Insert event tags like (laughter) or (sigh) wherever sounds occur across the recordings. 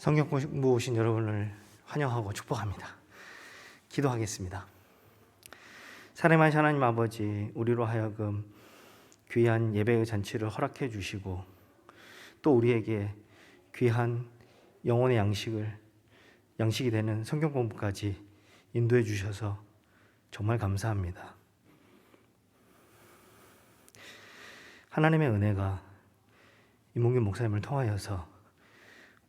성경 공부 오신 여러분을 환영하고 축복합니다. 기도하겠습니다. 사랑하신 하나님 아버지, 우리로 하여금 귀한 예배의 잔치를 허락해 주시고 또 우리에게 귀한 영혼의 양식을 양식이 되는 성경 공부까지 인도해 주셔서 정말 감사합니다. 하나님의 은혜가 이몽규 목사님을 통하여서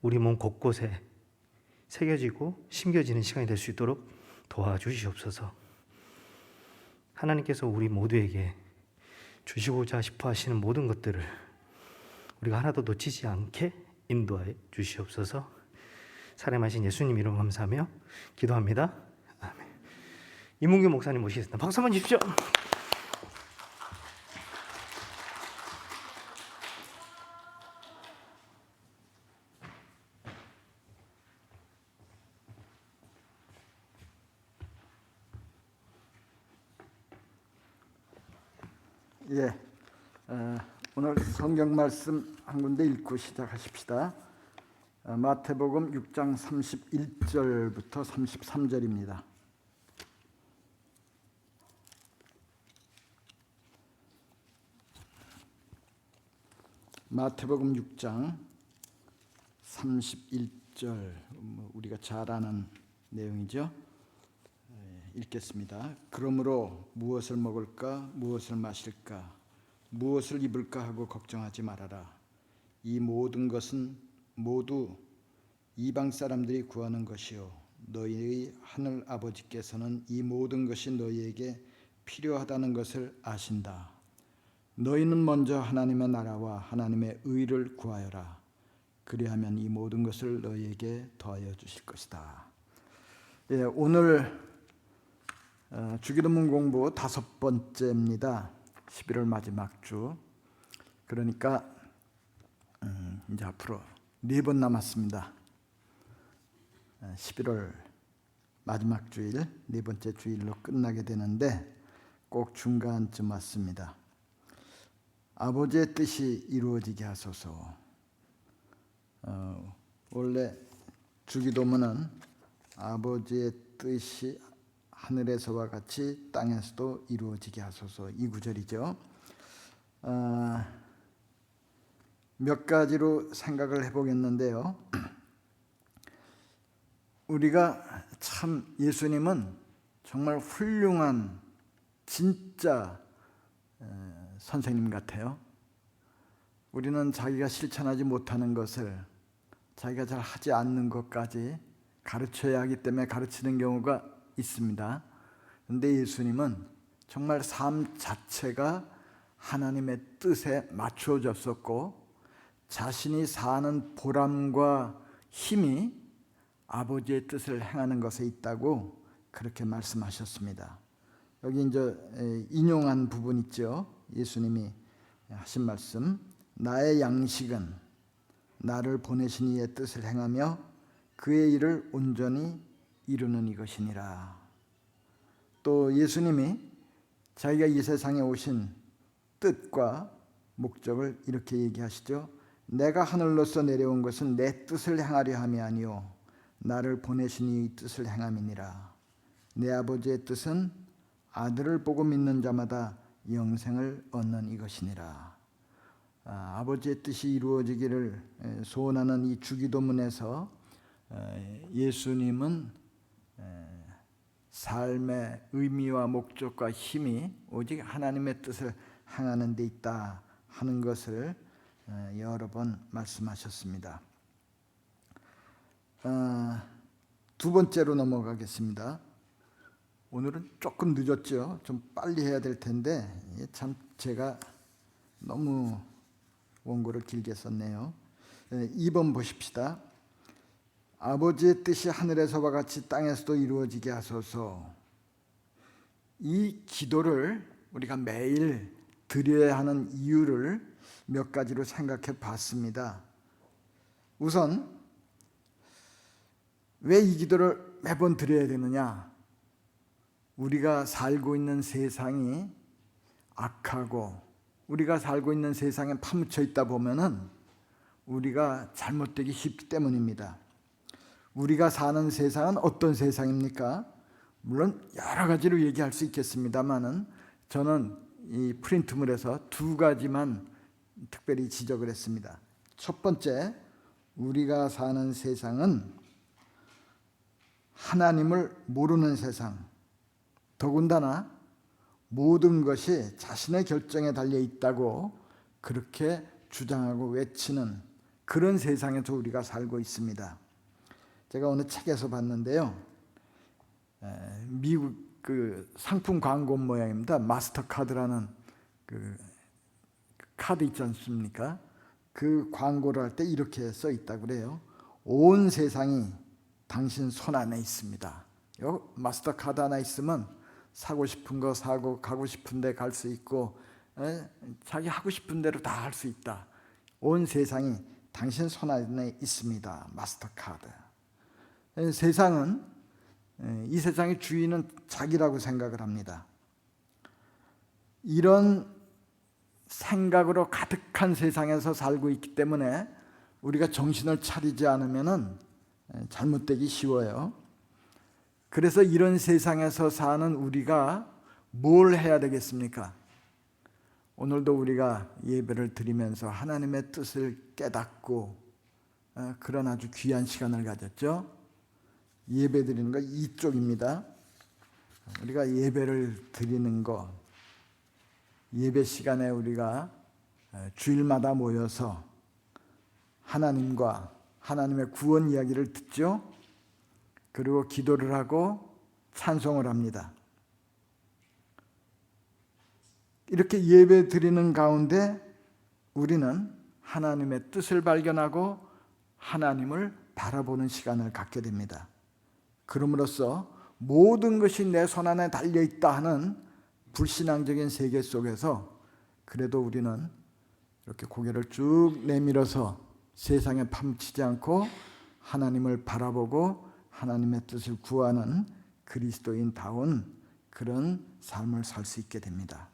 우리 몸 곳곳에 새겨지고 심겨지는 시간이 될 수 있도록 도와주시옵소서. 하나님께서 우리 모두에게 주시고자 싶어 하시는 모든 것들을 우리가 하나도 놓치지 않게 인도해 주시옵소서. 사람하신 예수님 이름 감사하며 기도합니다. 아멘. 이문규 목사님 모시겠습니다. 박수 한번 주십시오. 예, 어, 오늘 성경 말씀 한 군데 읽고 시작하십시다. 어, 마태복음 6장 31절부터 33절입니다. 마태복음 6장 31절 뭐 우리가 잘 아는 내용이죠. 예, 읽겠습니다. 그러므로 무엇을 먹을까, 무엇을 마실까, 무엇을 입을까 하고 걱정하지 말아라. 이 모든 것은 모두 이방 사람들이 구하는 것이요 너희의 하늘 아버지께서는 이 모든 것이 너희에게 필요하다는 것을 아신다. 너희는 먼저 하나님의 나라와 하나님의 의를 구하여라. 그리하면 이 모든 것을 너희에게 더하여 주실 것이다. 예, 오늘 어, 주기도문 공부 다섯 번째입니다. 11월 마지막 주. 그러니까 음, 이제 앞으로 네 번 남았습니다. 어, 11월 마지막 주일 네 번째 주일로 끝나게 되는데 꼭 중간쯤 왔습니다. 아버지의 뜻이 이루어지게 하소서. 어, 원래 주기도문은 아버지의 뜻이 하늘에서와 같이 땅에서도 이루어지게 하소서 이 구절이죠. 어, 몇 가지로 생각을 해보겠는데요. (clears throat) 우리가 참 예수님은 정말 훌륭한 진짜 어, 선생님 같아요. 우리는 자기가 실천하지 못하는 것을 자기가 잘 하지 않는 것까지 가르쳐야 하기 때문에 가르치는 경우가 있습니다. 근데 예수님은 정말 삶 자체가 하나님의 뜻에 맞추어졌었고 자신이 사는 보람과 힘이 아버지의 뜻을 행하는 것에 있다고 그렇게 말씀하셨습니다. 여기 이제 인용한 부분 있죠. 예수님이 하신 말씀. 나의 양식은 나를 보내신 이의 뜻을 행하며 그의 일을 온전히 이루는 이것이니라. 또 예수님이 자기가 이 세상에 오신 뜻과 목적을 이렇게 얘기하시죠. 내가 하늘로서 내려온 것은 내 뜻을 행하려 함이 아니요 나를 보내신 이 뜻을 행함이니라. 내 아버지의 뜻은 아들을 보고 믿는 자마다 영생을 얻는 이것이니라. 아, 아버지의 뜻이 이루어지기를 소원하는 이 주기도문에서 예수님은 삶의 의미와 목적과 힘이 오직 하나님의 뜻을 행하는 데 있다 하는 것을 여러 번 말씀하셨습니다. 아, 두 번째로 넘어가겠습니다. 오늘은 조금 늦었죠. 좀 빨리 해야 될 텐데 참 제가 너무 원고를 길게 썼네요. 2번 보십시다. 아버지의 뜻이 하늘에서와 같이 땅에서도 이루어지게 하소서. 이 기도를 우리가 매일 드려야 하는 이유를 몇 가지로 생각해 봤습니다. 우선 왜 이 기도를 매번 드려야 되느냐? 우리가 살고 있는 세상이 악하고 우리가 살고 있는 세상에 파묻혀 있다 보면은 우리가 잘못되기 쉽기 때문입니다. 우리가 사는 세상은 어떤 세상입니까? 물론 여러 가지로 얘기할 수 있겠습니다만은 저는 이 프린트물에서 두 가지만 특별히 지적을 했습니다. 첫 번째, 우리가 사는 세상은 하나님을 모르는 세상, 더군다나 모든 것이 자신의 결정에 달려 있다고 그렇게 주장하고 외치는 그런 세상에서 우리가 살고 있습니다. 제가 어느 책에서 봤는데요. 에, 미국 그 상품 광고 모양입니다. 마스터카드라는 그 카드 있지 않습니까? 그 광고를 할 때 이렇게 써 있다 그래요. 온 세상이 당신 손 안에 있습니다. 요 마스터카드 하나 있으면 사고 싶은 거 사고 가고 싶은 데 갈 수 있고 에? 자기 하고 싶은 대로 다 할 수 있다. 온 세상이 당신 손 안에 있습니다. 마스터카드. 에, 세상은 에, 이 세상의 주인은 자기라고 생각을 합니다. 이런 생각으로 가득한 세상에서 살고 있기 때문에 우리가 정신을 차리지 않으면은 에, 잘못되기 쉬워요. 그래서 이런 세상에서 사는 우리가 뭘 해야 되겠습니까? 오늘도 우리가 예배를 드리면서 하나님의 뜻을 깨닫고 어, 그런 아주 귀한 시간을 가졌죠. 예배 드리는 거 이쪽입니다. 우리가 예배를 드리는 거 예배 시간에 우리가 어, 주일마다 모여서 하나님과 하나님의 구원 이야기를 듣죠. 그리고 기도를 하고 찬송을 합니다. 이렇게 예배 드리는 가운데 우리는 하나님의 뜻을 발견하고 하나님을 바라보는 시간을 갖게 됩니다. 그럼으로써 모든 것이 내 손 안에 달려 있다 하는 불신앙적인 세계 속에서 그래도 우리는 이렇게 고개를 쭉 내밀어서 세상에 파묻히지 않고 하나님을 바라보고 하나님의 뜻을 구하는 그리스도인다운 그런 삶을 살 수 있게 됩니다.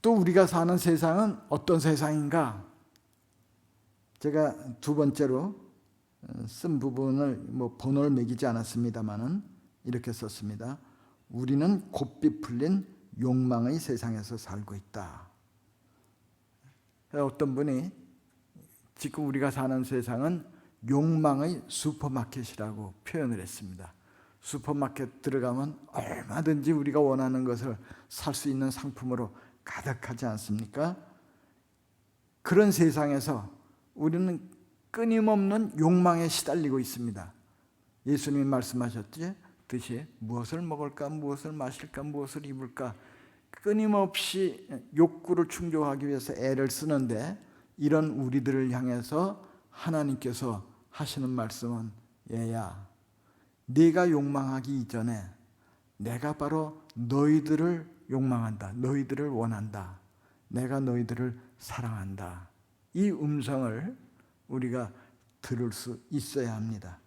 또 우리가 사는 세상은 어떤 세상인가? 제가 두 번째로 쓴 부분을 뭐 번호를 매기지 않았습니다만은 이렇게 썼습니다. 우리는 곱비 풀린 욕망의 세상에서 살고 있다. 어떤 분이 지금 우리가 사는 세상은 욕망의 슈퍼마켓이라고 표현을 했습니다. 슈퍼마켓 들어가면 얼마든지 우리가 원하는 것을 살 수 있는 상품으로 가득하지 않습니까? 그런 세상에서 우리는 끊임없는 욕망에 시달리고 있습니다. 예수님이 말씀하셨지? 듯이 무엇을 먹을까, 무엇을 마실까, 무엇을 입을까 끊임없이 욕구를 충족하기 위해서 애를 쓰는데 이런 우리들을 향해서 하나님께서 하시는 말씀은 얘야, 네가 욕망하기 이전에 내가 바로 너희들을 욕망한다. 너희들을 원한다. 내가 너희들을 사랑한다. 이 음성을 우리가 들을 수 있어야 합니다.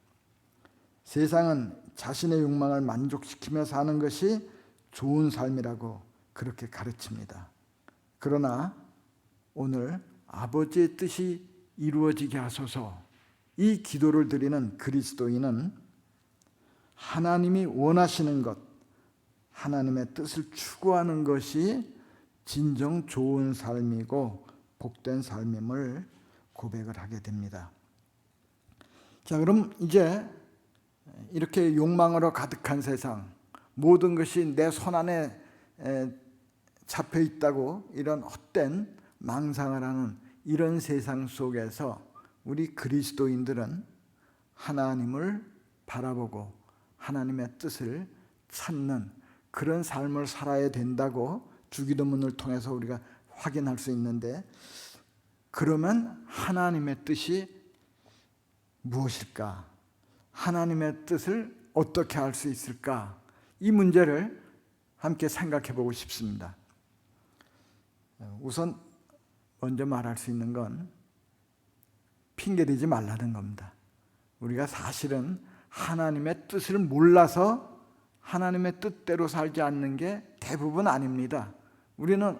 세상은 자신의 욕망을 만족시키며 사는 것이 좋은 삶이라고 그렇게 가르칩니다. 그러나 오늘 아버지의 뜻이 이루어지게 하소서 이 기도를 드리는 그리스도인은 하나님이 원하시는 것, 하나님의 뜻을 추구하는 것이 진정 좋은 삶이고 복된 삶임을 고백을 하게 됩니다. 자, 그럼 이제 이렇게 욕망으로 가득한 세상, 모든 것이 내 손 안에 잡혀 있다고 이런 헛된 망상을 하는 이런 세상 속에서 우리 그리스도인들은 하나님을 바라보고 하나님의 뜻을 찾는 그런 삶을 살아야 된다고 주기도문을 통해서 우리가 확인할 수 있는데 그러면 하나님의 뜻이 무엇일까? 하나님의 뜻을 어떻게 할수 있을까? 이 문제를 함께 생각해 보고 싶습니다. 우선 먼저 말할 수 있는 건 핑계대지 말라는 겁니다. 우리가 사실은 하나님의 뜻을 몰라서 하나님의 뜻대로 살지 않는 게 대부분 아닙니다. 우리는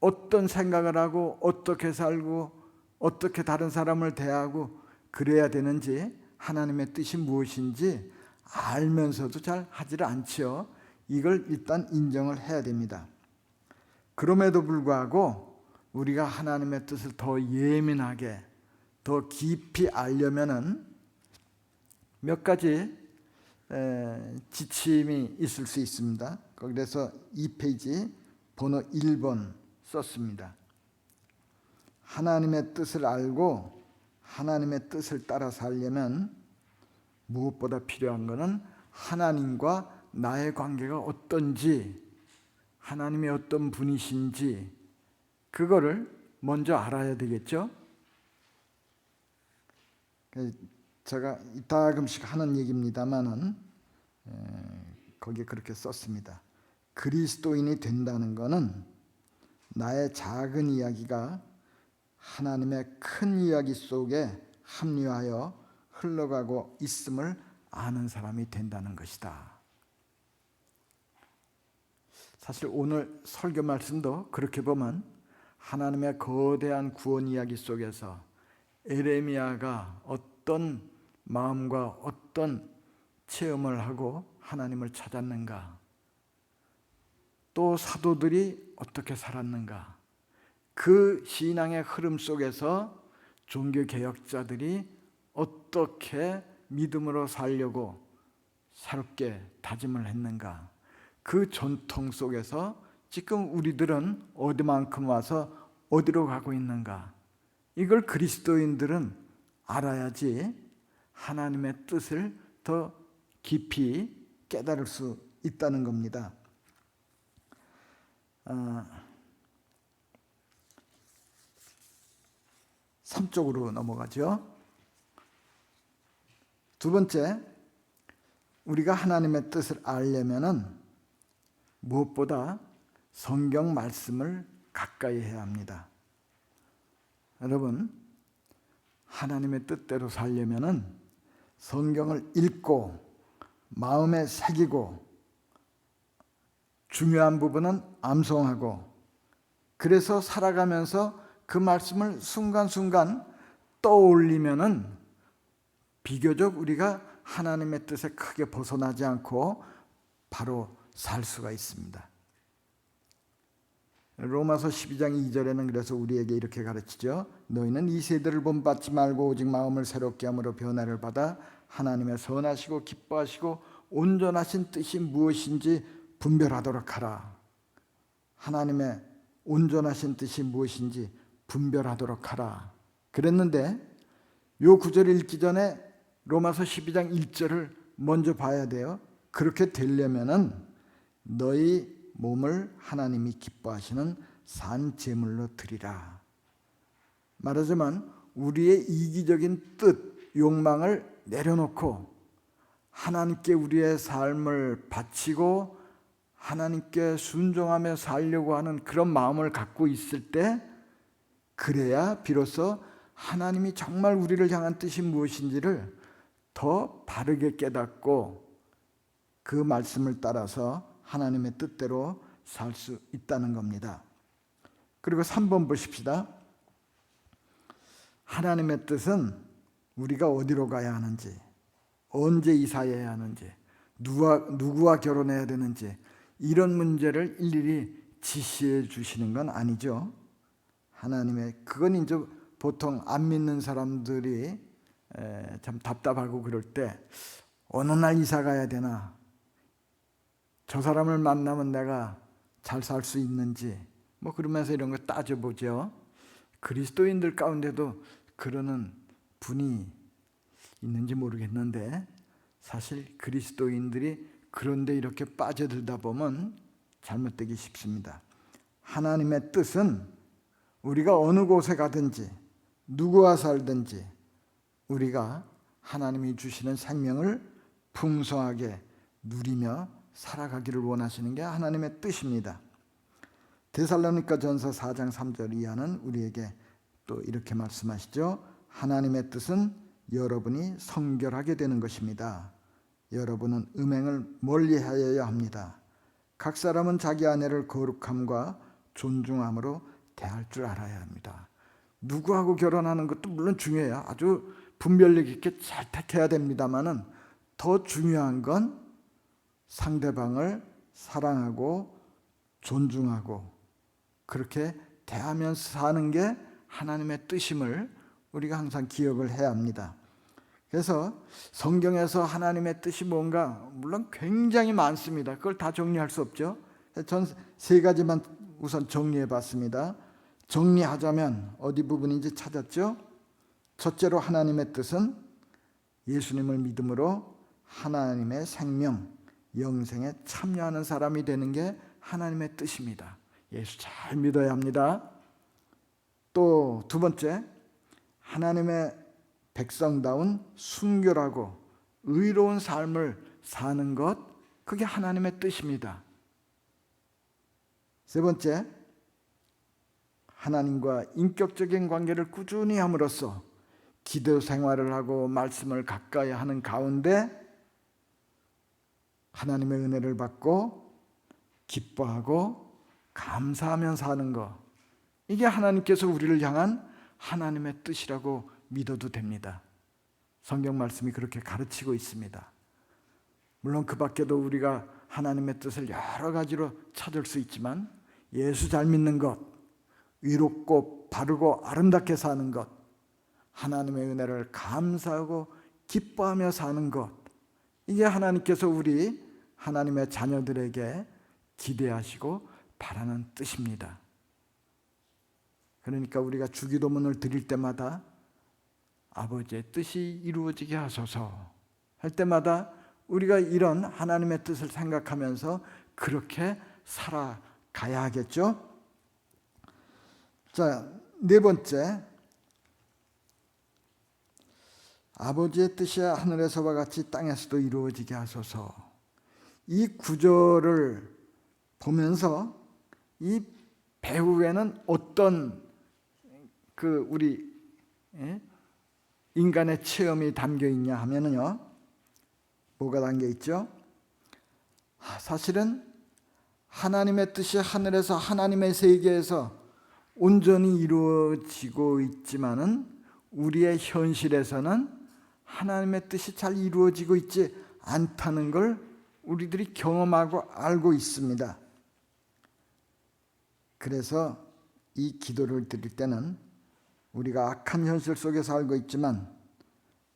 어떤 생각을 하고 어떻게 살고 어떻게 다른 사람을 대하고 그래야 되는지 하나님의 뜻이 무엇인지 알면서도 잘 하지를 않지요. 이걸 일단 인정을 해야 됩니다. 그럼에도 불구하고 우리가 하나님의 뜻을 더 예민하게 더 깊이 알려면은 몇 가지 에, 지침이 있을 수 있습니다. 그래서 이 페이지 번호 1번 썼습니다. 하나님의 뜻을 알고 하나님의 뜻을 따라 살려면 무엇보다 필요한 것은 하나님과 나의 관계가 어떤지 하나님이 어떤 분이신지 그거를 먼저 알아야 되겠죠. 그 제가 이따금씩 하는 얘기입니다만은 거기에 그렇게 썼습니다. 그리스도인이 된다는 것은 나의 작은 이야기가 하나님의 큰 이야기 속에 합류하여 흘러가고 있음을 아는 사람이 된다는 것이다. 사실 오늘 설교 말씀도 그렇게 보면 하나님의 거대한 구원 이야기 속에서 에레미야가 어떤 마음과 어떤 체험을 하고 하나님을 찾았는가 또 사도들이 어떻게 살았는가? 그 신앙의 흐름 속에서 종교 개혁자들이 어떻게 믿음으로 살려고 새롭게 다짐을 했는가? 그 전통 속에서 지금 우리들은 어디만큼 와서 어디로 가고 있는가? 이걸 그리스도인들은 알아야지 하나님의 뜻을 더 깊이 깨달을 수 있다는 겁니다. 아, 3쪽으로 넘어가죠. 두 번째, 우리가 하나님의 뜻을 알려면은 무엇보다 성경 말씀을 가까이 해야 합니다. 여러분, 하나님의 뜻대로 살려면은 성경을 읽고 마음에 새기고 중요한 부분은 암송하고 그래서 살아가면서 그 말씀을 순간순간 떠올리면은 비교적 우리가 하나님의 뜻에 크게 벗어나지 않고 바로 살 수가 있습니다. 로마서 12장 2절에는 그래서 우리에게 이렇게 가르치죠. 너희는 이 세대를 본받지 말고 오직 마음을 새롭게 함으로 변화를 받아 하나님의 선하시고 기뻐하시고 온전하신 뜻이 무엇인지 분별하도록 하라. 하나님의 온전하신 뜻이 무엇인지 분별하도록 하라. 그랬는데 요 구절을 읽기 전에 로마서 12장 1절을 먼저 봐야 돼요. 그렇게 되려면은 너희 몸을 하나님이 기뻐하시는 산 제물로 드리라. 말하자면 우리의 이기적인 뜻, 욕망을 내려놓고 하나님께 우리의 삶을 바치고 하나님께 순종하며 살려고 하는 그런 마음을 갖고 있을 때 그래야 비로소 하나님이 정말 우리를 향한 뜻이 무엇인지를 더 바르게 깨닫고 그 말씀을 따라서 하나님의 뜻대로 살 수 있다는 겁니다. 그리고 3번 보십시다. 하나님의 뜻은 우리가 어디로 가야 하는지, 언제 이사해야 하는지, 누가, 누구와 결혼해야 되는지, 이런 문제를 일일이 지시해 주시는 건 아니죠. 하나님의, 그건 이제 보통 안 믿는 사람들이 참 답답하고 그럴 때, 어느 날 이사 가야 되나, 저 사람을 만나면 내가 잘 살 수 있는지 뭐 그러면서 이런 거 따져보죠. 그리스도인들 가운데도 그러는 분이 있는지 모르겠는데 사실 그리스도인들이 그런데 이렇게 빠져들다 보면 잘못되기 쉽습니다. 하나님의 뜻은 우리가 어느 곳에 가든지 누구와 살든지 우리가 하나님이 주시는 생명을 풍성하게 누리며 살아가기를 원하시는 게 하나님의 뜻입니다. 데살로니가 전서 4장 3절 이하는 우리에게 또 이렇게 말씀하시죠. 하나님의 뜻은 여러분이 성결하게 되는 것입니다. 여러분은 음행을 멀리하여야 합니다. 각 사람은 자기 아내를 거룩함과 존중함으로 대할 줄 알아야 합니다. 누구하고 결혼하는 것도 물론 중요해요. 아주 분별력 있게 잘 택해야 됩니다만은 더 중요한 건 상대방을 사랑하고 존중하고 그렇게 대하면서 사는 게 하나님의 뜻임을 우리가 항상 기억을 해야 합니다. 그래서 성경에서 하나님의 뜻이 뭔가 물론 굉장히 많습니다. 그걸 다 정리할 수 없죠. 전 세 가지만 우선 정리해 봤습니다. 정리하자면 어디 부분인지 찾았죠? 첫째로 하나님의 뜻은 예수님을 믿음으로 하나님의 생명, 영생에 참여하는 사람이 되는 게 하나님의 뜻입니다. 예수 잘 믿어야 합니다. 또 두 번째, 하나님의 백성다운 순결하고 의로운 삶을 사는 것, 그게 하나님의 뜻입니다. 세 번째, 하나님과 인격적인 관계를 꾸준히 함으로써 기도 생활을 하고 말씀을 가까이 하는 가운데 하나님의 은혜를 받고 기뻐하고 감사하며 사는 것. 이게 하나님께서 우리를 향한 하나님의 뜻이라고 믿어도 됩니다. 성경 말씀이 그렇게 가르치고 있습니다. 물론 그 밖에도 우리가 하나님의 뜻을 여러 가지로 찾을 수 있지만 예수 잘 믿는 것, 의롭고 바르고 아름답게 사는 것, 하나님의 은혜를 감사하고 기뻐하며 사는 것, 이게 하나님께서 우리 하나님의 자녀들에게 기대하시고 바라는 뜻입니다. 그러니까 우리가 주기도문을 드릴 때마다 아버지의 뜻이 이루어지게 하소서 할 때마다 우리가 이런 하나님의 뜻을 생각하면서 그렇게 살아가야 하겠죠. 자, 네 번째. 아버지의 뜻이 하늘에서와 같이 땅에서도 이루어지게 하소서. 이 구절을 보면서 이 배후에는 어떤 그 우리 예? 인간의 체험이 담겨 있냐 하면은요. 뭐가 담겨 있죠? 아, 사실은 하나님의 뜻이 하늘에서 하나님의 세계에서 온전히 이루어지고 있지만은 우리의 현실에서는 하나님의 뜻이 잘 이루어지고 있지 않다는 걸 우리들이 경험하고 알고 있습니다. 그래서 이 기도를 드릴 때는 우리가 악한 현실 속에 살고 있지만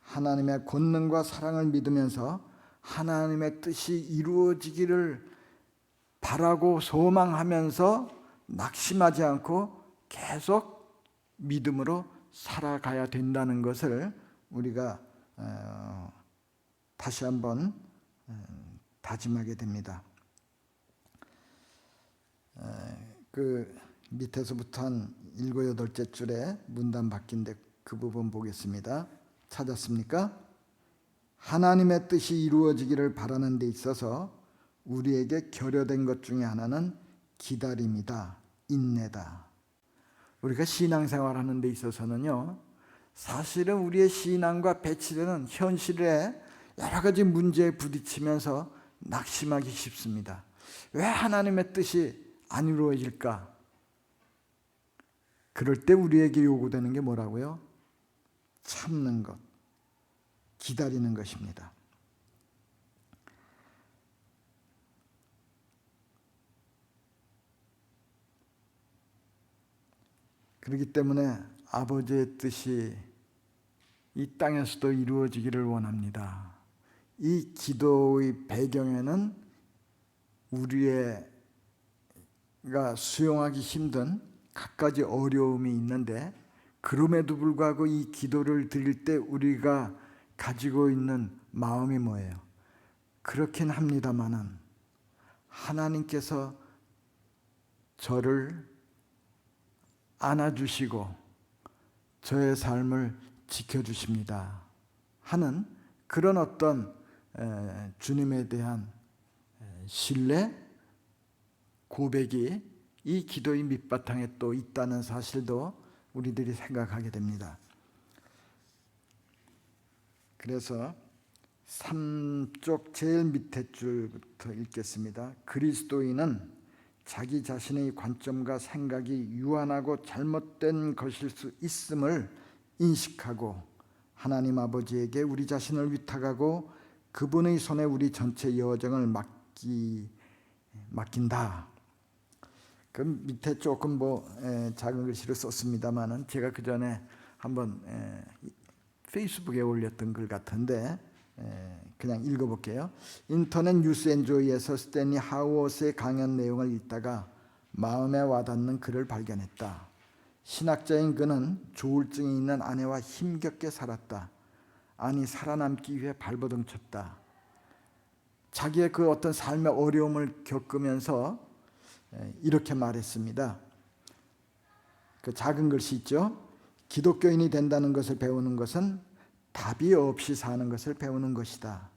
하나님의 권능과 사랑을 믿으면서 하나님의 뜻이 이루어지기를 바라고 소망하면서 낙심하지 않고 계속 믿음으로 살아가야 된다는 것을 우리가 어, 다시 한번 어, 다짐하게 됩니다. 그 밑에서부터 한 일곱 여덟째 줄에 문단 바뀐데 그 부분 보겠습니다. 찾았습니까? 하나님의 뜻이 이루어지기를 바라는 데 있어서 우리에게 결여된 것 중에 하나는 기다림이다, 인내다. 우리가 신앙생활 하는 데 있어서는요, 사실은 우리의 신앙과 배치되는 현실에 여러 가지 문제에 부딪히면서 낙심하기 쉽습니다. 왜 하나님의 뜻이 안 이루어질까? 그럴 때 우리에게 요구되는 게 뭐라고요? 참는 것, 기다리는 것입니다. 그렇기 때문에 아버지의 뜻이 이 땅에서도 이루어지기를 원합니다. 이 기도의 배경에는 우리의 가 수용하기 힘든 갖가지 어려움이 있는데 그럼에도 불구하고 이 기도를 드릴 때 우리가 가지고 있는 마음이 뭐예요? 그렇긴 합니다마는 하나님께서 저를 안아주시고 저의 삶을 지켜주십니다 하는 그런 어떤 주님에 대한 신뢰 고백이 이 기도의 밑바탕에 또 있다는 사실도 우리들이 생각하게 됩니다. 그래서 3쪽 제일 밑에 줄부터 읽겠습니다. 그리스도인은 자기 자신의 관점과 생각이 유한하고 잘못된 것일 수 있음을 인식하고 하나님 아버지에게 우리 자신을 위탁하고 그분의 손에 우리 전체 여정을 맡기 맡긴다. 그 밑에 조금 뭐 에, 작은 글씨로 썼습니다만은 제가 그 전에 한번 에, 페이스북에 올렸던 글 같은데 에, 그냥 읽어볼게요. 인터넷 뉴스앤조이에서 스탠리 하우어스의 강연 내용을 읽다가 마음에 와닿는 글을 발견했다. 신학자인 그는 조울증이 있는 아내와 힘겹게 살았다. 아니 살아남기 위해 발버둥 쳤다. 자기의 그 어떤 삶의 어려움을 겪으면서 에, 이렇게 말했습니다. 그 작은 글씨 있죠? 기독교인이 된다는 것을 배우는 것은 답이 없이 사는 것을 배우는 것이다.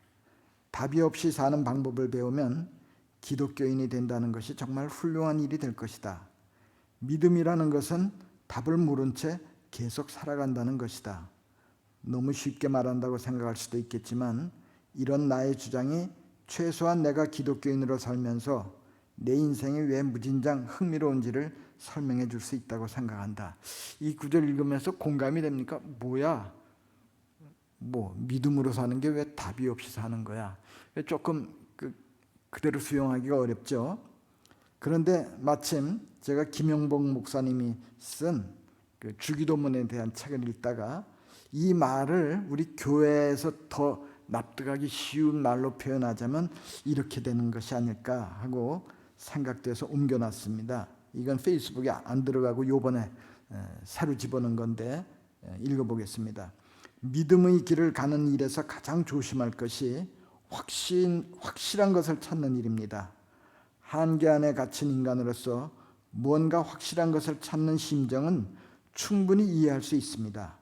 답이 없이 사는 방법을 배우면 기독교인이 된다는 것이 정말 훌륭한 일이 될 것이다. 믿음이라는 것은 답을 물은 채 계속 살아간다는 것이다. 너무 쉽게 말한다고 생각할 수도 있겠지만 이런 나의 주장이 최소한 내가 기독교인으로 살면서 내 인생이 왜 무진장 흥미로운지를 설명해 줄 수 있다고 생각한다. 이 구절 읽으면서 공감이 됩니까? 뭐야? 뭐 믿음으로 사는 게 왜 답이 없이 사는 거야? 조금 그, 그대로 수용하기가 어렵죠. 그런데 마침 제가 김영복 목사님이 쓴 그 주기도문에 대한 책을 읽다가 이 말을 우리 교회에서 더 납득하기 쉬운 말로 표현하자면 이렇게 되는 것이 아닐까 하고 생각돼서 옮겨놨습니다. 이건 페이스북에 안 들어가고 요번에 새로 집어넣은 건데 읽어보겠습니다. 믿음의 길을 가는 일에서 가장 조심할 것이 확신, 확실한 것을 찾는 일입니다. 한계 안에 갇힌 인간으로서 무언가 확실한 것을 찾는 심정은 충분히 이해할 수 있습니다.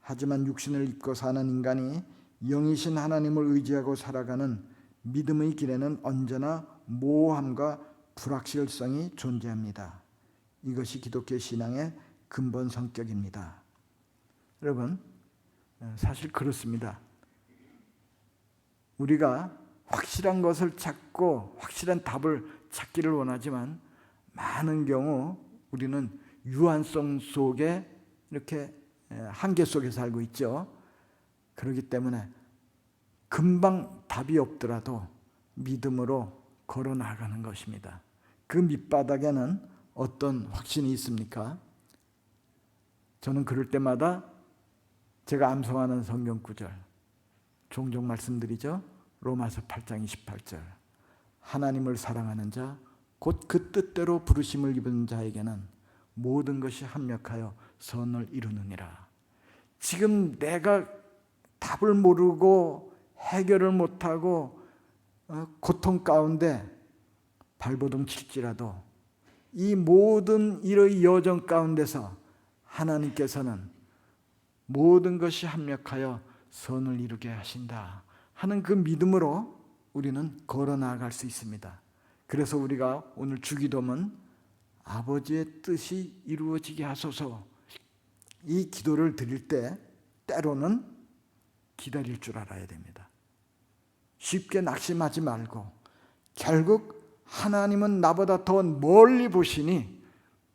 하지만 육신을 입고 사는 인간이 영이신 하나님을 의지하고 살아가는 믿음의 길에는 언제나 모호함과 불확실성이 존재합니다. 이것이 기독교 신앙의 근본 성격입니다. 여러분, 사실 그렇습니다. 우리가 확실한 것을 찾고 확실한 답을 찾기를 원하지만 많은 경우 우리는 유한성 속에 이렇게 한계 속에 살고 있죠. 그렇기 때문에 금방 답이 없더라도 믿음으로 걸어 나가는 것입니다. 그 밑바닥에는 어떤 확신이 있습니까? 저는 그럴 때마다 제가 암송하는 성경 구절 종종 말씀드리죠. 로마서 8장 28절. 하나님을 사랑하는 자, 곧 그 뜻대로 부르심을 입은 자에게는 모든 것이 합력하여 선을 이루느니라. 지금 내가 답을 모르고 해결을 못하고 어, 고통 가운데 발버둥 칠지라도 이 모든 일의 여정 가운데서 하나님께서는 모든 것이 합력하여 선을 이루게 하신다 하는 그 믿음으로 우리는 걸어 나아갈 수 있습니다. 그래서 우리가 오늘 주기도문 아버지의 뜻이 이루어지게 하소서 이 기도를 드릴 때 때로는 기다릴 줄 알아야 됩니다. 쉽게 낙심하지 말고 결국 하나님은 나보다 더 멀리 보시니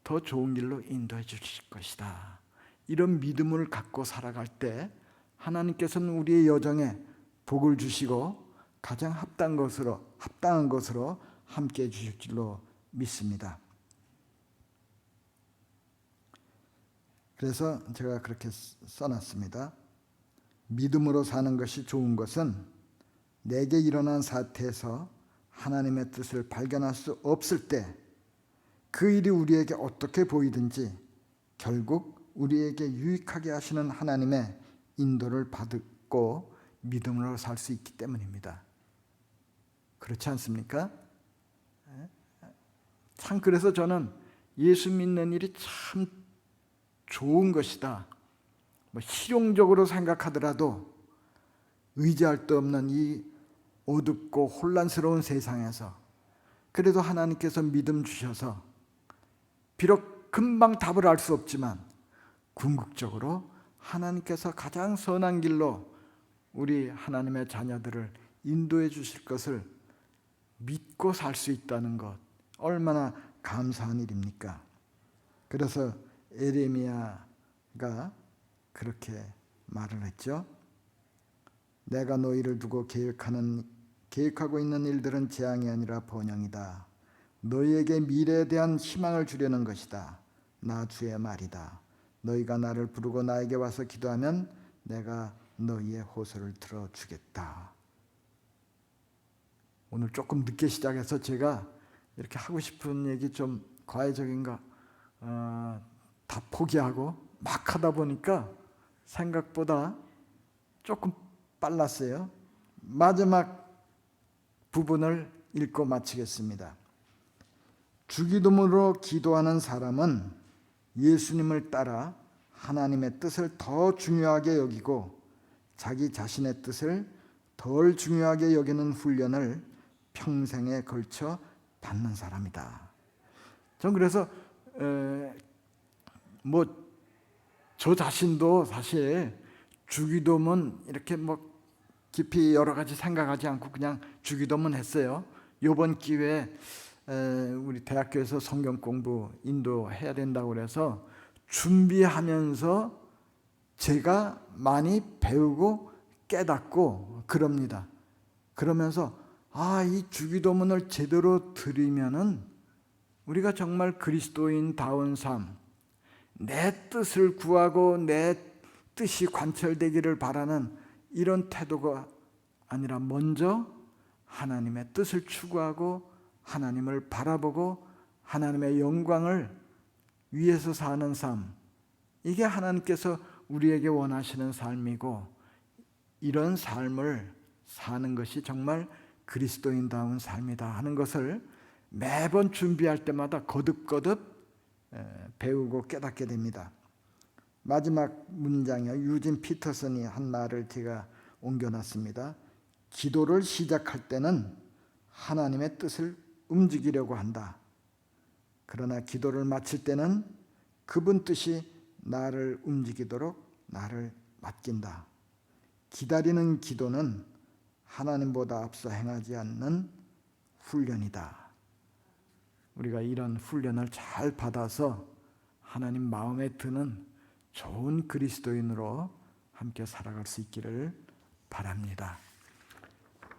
더 좋은 길로 인도해 주실 것이다. 이런 믿음을 갖고 살아갈 때 하나님께서는 우리의 여정에 복을 주시고 가장 합당한 것으로 합당한 것으로 함께 해 주실 줄로 믿습니다. 그래서 제가 그렇게 써놨습니다. 믿음으로 사는 것이 좋은 것은 내게 일어난 사태에서 하나님의 뜻을 발견할 수 없을 때 그 일이 우리에게 어떻게 보이든지 결국 우리에게 유익하게 하시는 하나님의 인도를 받고 믿음으로 살 수 있기 때문입니다. 그렇지 않습니까? 참 그래서 저는 예수 믿는 일이 참 좋은 것이다. 뭐 실용적으로 생각하더라도 의지할 데 없는 이 어둡고 혼란스러운 세상에서 그래도 하나님께서 믿음 주셔서 비록 금방 답을 알 수 없지만 궁극적으로 하나님께서 가장 선한 길로 우리 하나님의 자녀들을 인도해 주실 것을 믿고 살 수 있다는 것 얼마나 감사한 일입니까? 그래서 에레미야가 그렇게 말을 했죠. 내가 너희를 두고 계획하는 계획하고 있는 일들은 재앙이 아니라 번영이다. 너희에게 미래에 대한 희망을 주려는 것이다. 나 주의 말이다. 너희가 나를 부르고 나에게 와서 기도하면 내가 너희의 호소를 들어 주겠다. 오늘 조금 늦게 시작해서 제가 이렇게 하고 싶은 얘기 좀 과외적인가 어, 다 포기하고 막 하다 보니까 생각보다 조금 빨랐어요. 마지막 부분을 읽고 마치겠습니다. 주기도문으로 기도하는 사람은 예수님을 따라 하나님의 뜻을 더 중요하게 여기고 자기 자신의 뜻을 덜 중요하게 여기는 훈련을 평생에 걸쳐 받는 사람이다. 전 그래서 뭐 저 자신도 사실 주기도문 이렇게 뭐 깊이 여러 가지 생각하지 않고 그냥 주기도문 했어요. 이번 기회에 에, 우리 대학교에서 성경 공부 인도해야 된다고 그래서 준비하면서 제가 많이 배우고 깨닫고 그럽니다. 그러면서 아, 이 주기도문을 제대로 드리면은 우리가 정말 그리스도인다운 삶, 내 뜻을 구하고 내 뜻이 관철되기를 바라는 이런 태도가 아니라 먼저 하나님의 뜻을 추구하고 하나님을 바라보고 하나님의 영광을 위해서 사는 삶. 이게 하나님께서 우리에게 원하시는 삶이고 이런 삶을 사는 것이 정말 그리스도인다운 삶이다 하는 것을 매번 준비할 때마다 거듭거듭 배우고 깨닫게 됩니다. 마지막 문장이요. 유진 피터슨이 한 말을 제가 옮겨놨습니다. 기도를 시작할 때는 하나님의 뜻을 움직이려고 한다. 그러나 기도를 마칠 때는 그분 뜻이 나를 움직이도록 나를 맡긴다. 기다리는 기도는 하나님보다 앞서 행하지 않는 훈련이다. 우리가 이런 훈련을 잘 받아서 하나님 마음에 드는 좋은 그리스도인으로 함께 살아갈 수 있기를 바랍니다.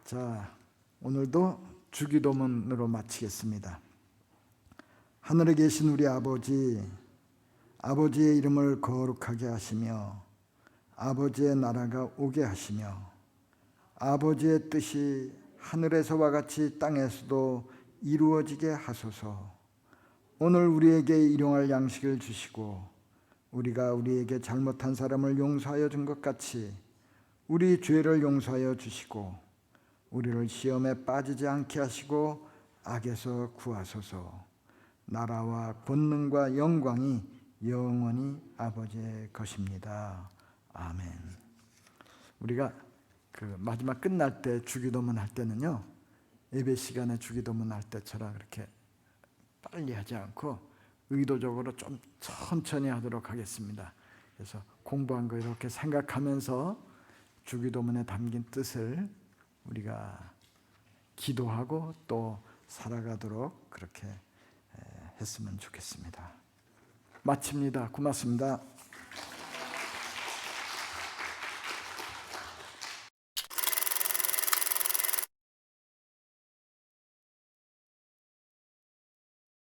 자, 오늘도 주기도문으로 마치겠습니다. 하늘에 계신 우리 아버지, 아버지의 이름을 거룩하게 하시며 아버지의 나라가 오게 하시며 아버지의 뜻이 하늘에서와 같이 땅에서도 이루어지게 하소서. 오늘 우리에게 일용할 양식을 주시고 우리가 우리에게 잘못한 사람을 용서하여 준 것 같이 우리 죄를 용서하여 주시고 우리를 시험에 빠지지 않게 하시고 악에서 구하소서. 나라와 권능과 영광이 영원히 아버지의 것입니다. 아멘. 우리가 그 마지막 끝날 때 주기도문 할 때는요. 예배 시간에 주기도문 할 때처럼 그렇게 빨리 하지 않고 의도적으로 좀 천천히 하도록 하겠습니다. 그래서 공부한 거 이렇게 생각하면서 주기도문에 담긴 뜻을 우리가 기도하고 또 살아가도록 그렇게 했으면 좋겠습니다. 마칩니다. 고맙습니다.